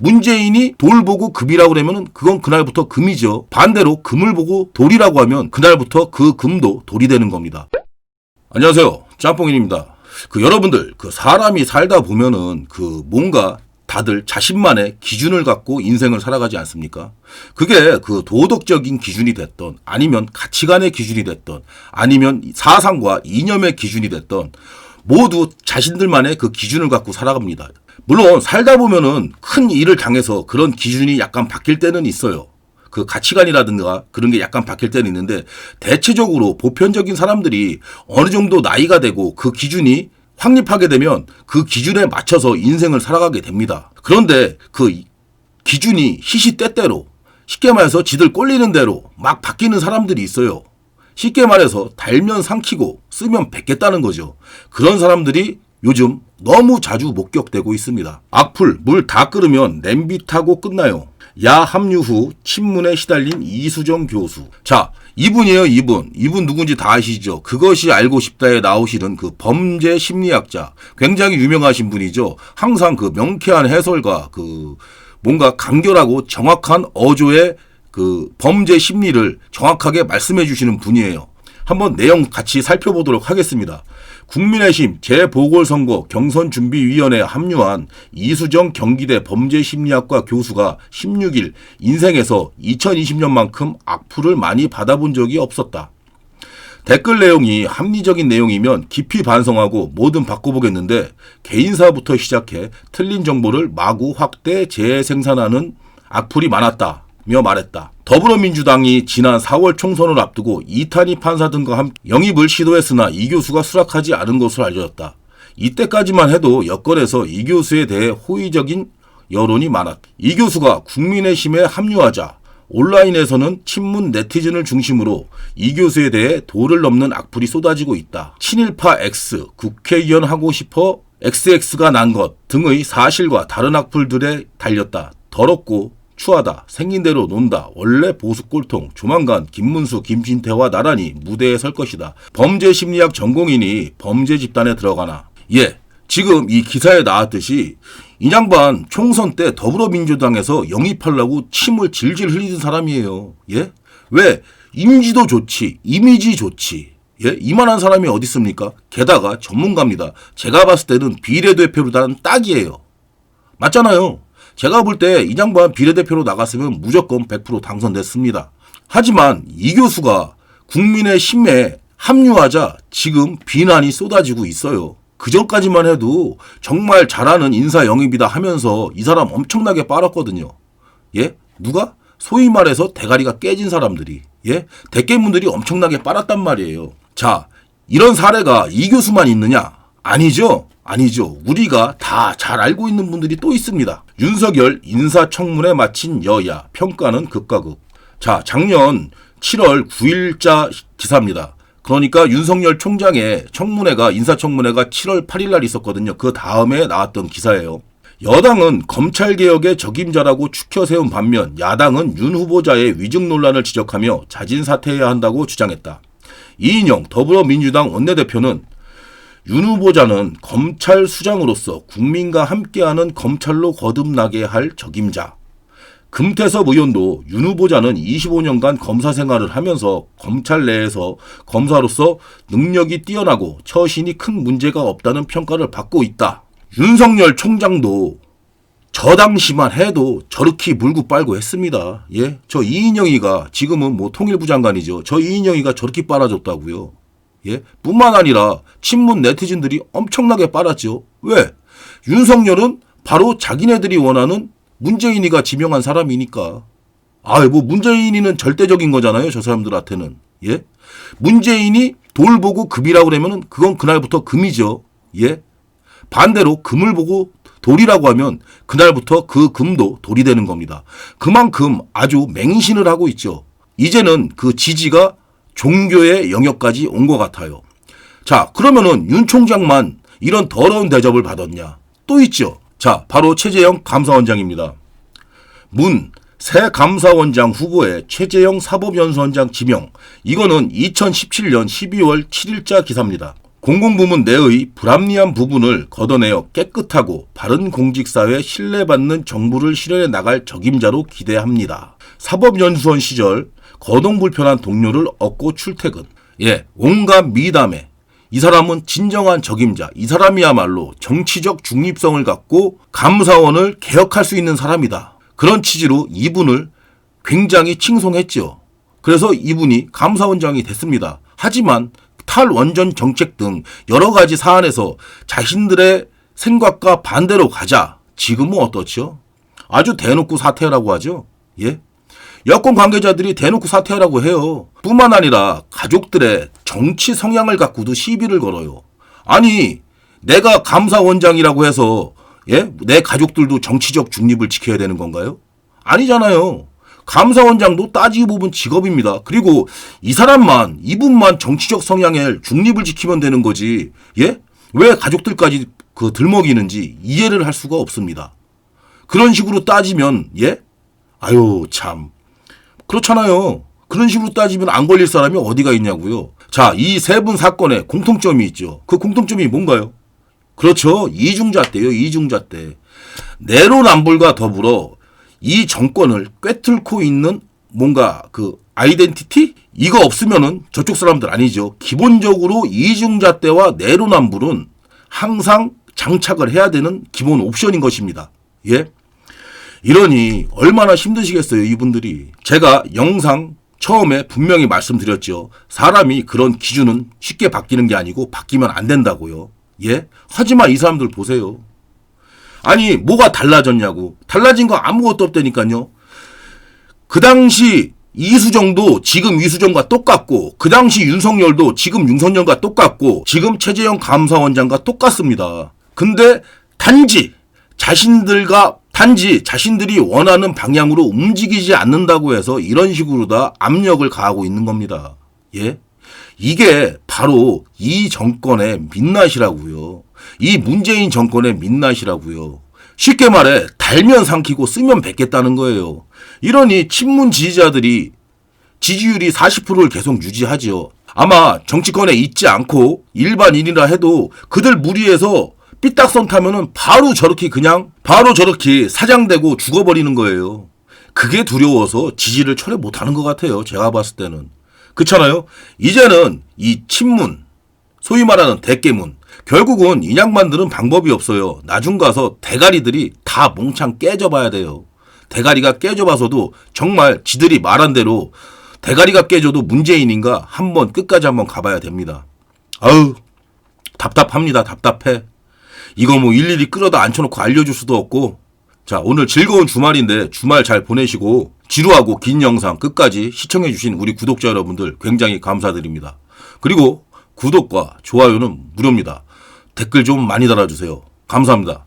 문재인이 돌 보고 금이라고 그러면은 그건 그날부터 금이죠. 반대로 금을 보고 돌이라고 하면 그날부터 그 금도 돌이 되는 겁니다. 안녕하세요. 짬뽕인입니다. 그 여러분들 그 사람이 살다 보면은 그 뭔가 다들 자신만의 기준을 갖고 인생을 살아가지 않습니까? 그게 그 도덕적인 기준이 됐던 아니면 가치관의 기준이 됐던 아니면 사상과 이념의 기준이 됐던 모두 자신들만의 그 기준을 갖고 살아갑니다. 물론 살다 보면은 큰 일을 당해서 그런 기준이 약간 바뀔 때는 있어요. 그 가치관이라든가 그런 게 약간 바뀔 때는 있는데 대체적으로 보편적인 사람들이 어느 정도 나이가 되고 그 기준이 확립하게 되면 그 기준에 맞춰서 인생을 살아가게 됩니다. 그런데 그 기준이 시시때때로 쉽게 말해서 지들 꼴리는 대로 막 바뀌는 사람들이 있어요. 쉽게 말해서 달면 삼키고 쓰면 뱉겠다는 거죠. 그런 사람들이 요즘 너무 자주 목격되고 있습니다. 악플, 물 다 끓으면 냄비 타고 끝나요. 야 합류 후 친문에 시달린 이수정 교수. 자, 이분이에요, 이분. 이분 누군지 다 아시죠? 그것이 알고 싶다에 나오시는 그 범죄 심리학자. 굉장히 유명하신 분이죠. 항상 그 명쾌한 해설과 그 뭔가 간결하고 정확한 어조의 그 범죄 심리를 정확하게 말씀해 주시는 분이에요. 한번 내용 같이 살펴보도록 하겠습니다. 국민의힘 재보궐선거 경선준비위원회에 합류한 이수정 경기대 범죄심리학과 교수가 16일 인생에서 2020년만큼 악플을 많이 받아본 적이 없었다. 댓글 내용이 합리적인 내용이면 깊이 반성하고 뭐든 바꿔보겠는데 개인사부터 시작해 틀린 정보를 마구 확대 재생산하는 악플이 많았다. 며 말했다. 더불어민주당이 지난 4월 총선을 앞두고 이탄희 판사 등과 함께 영입을 시도했으나 이 교수가 수락하지 않은 것으로 알려졌다. 이때까지만 해도 여권에서 이 교수에 대해 호의적인 여론이 많았다. 이 교수가 국민의힘에 합류하자 온라인에서는 친문 네티즌을 중심으로 이 교수에 대해 도를 넘는 악플이 쏟아지고 있다. 친일파 X, 국회의원 하고 싶어 XX가 난 것 등의 사실과 다른 악플들에 달렸다. 더럽고 추하다. 생긴 대로 논다. 원래 보수 꼴통. 조만간 김문수, 김진태와 나란히 무대에 설 것이다. 범죄 심리학 전공인이 범죄 집단에 들어가나. 예. 지금 이 기사에 나왔듯이 이 양반 총선 때 더불어민주당에서 영입하려고 침을 질질 흘리는 사람이에요. 예? 왜? 인지도 좋지. 이미지 좋지. 예? 이만한 사람이 어디 있습니까? 게다가 전문가입니다. 제가 봤을 때는 비례대표보다는 딱이에요. 맞잖아요. 제가 볼 때이 양반 비례대표로 나갔으면 무조건 100% 당선됐습니다. 하지만 이 교수가 국민의 힘에 합류하자 지금 비난이 쏟아지고 있어요. 그 전까지만 해도 정말 잘하는 인사 영입이다 하면서 이 사람 엄청나게 빨았거든요. 예? 누가? 소위 말해서 대가리가 깨진 사람들이. 예? 대깨문들이 엄청나게 빨았단 말이에요. 자, 이런 사례가 이 교수만 있느냐? 아니죠. 아니죠. 우리가 다 잘 알고 있는 분들이 또 있습니다. 윤석열 인사청문회 마친 여야 평가는 극과 극. 자, 작년 7월 9일자 기사입니다. 그러니까 윤석열 총장의 청문회가 인사청문회가 7월 8일 날 있었거든요. 그 다음에 나왔던 기사예요. 여당은 검찰 개혁의 적임자라고 추켜 세운 반면 야당은 윤 후보자의 위증 논란을 지적하며 자진 사퇴해야 한다고 주장했다. 이인영 더불어민주당 원내대표는 윤 후보자는 검찰 수장으로서 국민과 함께하는 검찰로 거듭나게 할 적임자. 금태섭 의원도 윤 후보자는 25년간 검사 생활을 하면서 검찰 내에서 검사로서 능력이 뛰어나고 처신이 큰 문제가 없다는 평가를 받고 있다. 윤석열 총장도 저 당시만 해도 저렇게 물고 빨고 했습니다. 예? 저 이인영이가 지금은 뭐 통일부 장관이죠. 저 이인영이가 저렇게 빨아줬다고요. 예? 뿐만 아니라 친문 네티즌들이 엄청나게 빨았죠. 왜? 윤석열은 바로 자기네들이 원하는 문재인이가 지명한 사람이니까. 아, 뭐 문재인이는 절대적인 거잖아요. 저 사람들한테는. 예? 문재인이 돌 보고 금이라고 그러면은 그건 그날부터 금이죠. 예? 반대로 금을 보고 돌이라고 하면 그날부터 그 금도 돌이 되는 겁니다. 그만큼 아주 맹신을 하고 있죠. 이제는 그 지지가 종교의 영역까지 온 것 같아요. 자, 그러면은 윤 총장만 이런 더러운 대접을 받았냐? 또 있죠. 자, 바로 최재형 감사원장입니다. 문, 새 감사원장 후보에 최재형 사법연수원장 지명. 이거는 2017년 12월 7일자 기사입니다. 공공부문 내의 불합리한 부분을 걷어내어 깨끗하고 바른 공직사회에 신뢰받는 정부를 실현해 나갈 적임자로 기대합니다. 사법연수원 시절 거동 불편한 동료를 얻고 출퇴근. 예, 온갖 미담에 이 사람은 진정한 적임자. 이 사람이야말로 정치적 중립성을 갖고 감사원을 개혁할 수 있는 사람이다. 그런 취지로 이분을 굉장히 칭송했죠. 그래서 이분이 감사원장이 됐습니다. 하지만 탈원전 정책 등 여러 가지 사안에서 자신들의 생각과 반대로 가자. 지금은 어떻죠? 아주 대놓고 사퇴하라고 하죠. 예? 여권 관계자들이 대놓고 사퇴하라고 해요. 뿐만 아니라 가족들의 정치 성향을 갖고도 시비를 걸어요. 아니, 내가 감사원장이라고 해서 예? 내 가족들도 정치적 중립을 지켜야 되는 건가요? 아니잖아요. 감사원장도 따지고 보면 직업입니다. 그리고 이 사람만, 이분만 정치적 성향의 중립을 지키면 되는 거지. 예? 왜 가족들까지 그 들먹이는지 이해를 할 수가 없습니다. 그런 식으로 따지면, 예? 아유, 참. 그렇잖아요. 그런 식으로 따지면 안 걸릴 사람이 어디가 있냐고요. 자, 이 세 분 사건에 공통점이 있죠. 그 공통점이 뭔가요? 그렇죠. 이중잣대요, 이중잣대. 내로남불과 더불어 이 정권을 꿰뚫고 있는 뭔가 그 아이덴티티? 이거 없으면은 저쪽 사람들 아니죠. 기본적으로 이중잣대와 내로남불은 항상 장착을 해야 되는 기본 옵션인 것입니다. 예? 이러니 얼마나 힘드시겠어요, 이분들이. 제가 영상 처음에 분명히 말씀드렸죠. 사람이 그런 기준은 쉽게 바뀌는 게 아니고 바뀌면 안 된다고요. 예? 하지만 이 사람들 보세요. 아니, 뭐가 달라졌냐고. 달라진 거 아무것도 없다니까요. 그 당시 이수정도 지금 이수정과 똑같고, 그 당시 윤석열도 지금 윤석열과 똑같고, 지금 최재형 감사원장과 똑같습니다. 근데 단지 자신들과 단지 자신들이 원하는 방향으로 움직이지 않는다고 해서 이런 식으로 다 압력을 가하고 있는 겁니다. 예? 이게 바로 이 정권의 민낯이라고요. 이 문재인 정권의 민낯이라고요. 쉽게 말해 달면 삼키고 쓰면 뱉겠다는 거예요. 이러니 친문 지지자들이 지지율이 40%를 계속 유지하지요. 아마 정치권에 있지 않고 일반인이라 해도 그들 무리해서 삐딱선 타면은 바로 저렇게 그냥 바로 저렇게 사장되고 죽어버리는 거예요. 그게 두려워서 지지를 철회 못하는 것 같아요. 제가 봤을 때는. 그렇잖아요. 이제는 이 친문, 소위 말하는 대깨문, 결국은 인양만드는 방법이 없어요. 나중 가서 대가리들이 다 몽창 깨져봐야 돼요. 대가리가 깨져봐서도 정말 지들이 말한 대로 대가리가 깨져도 문재인인가 한번 끝까지 한번 가봐야 됩니다. 아우 답답합니다. 답답해. 이거 뭐 일일이 끌어다 앉혀놓고 알려줄 수도 없고 자 오늘 즐거운 주말인데 주말 잘 보내시고 지루하고 긴 영상 끝까지 시청해주신 우리 구독자 여러분들 굉장히 감사드립니다. 그리고 구독과 좋아요는 무료입니다. 댓글 좀 많이 달아주세요. 감사합니다.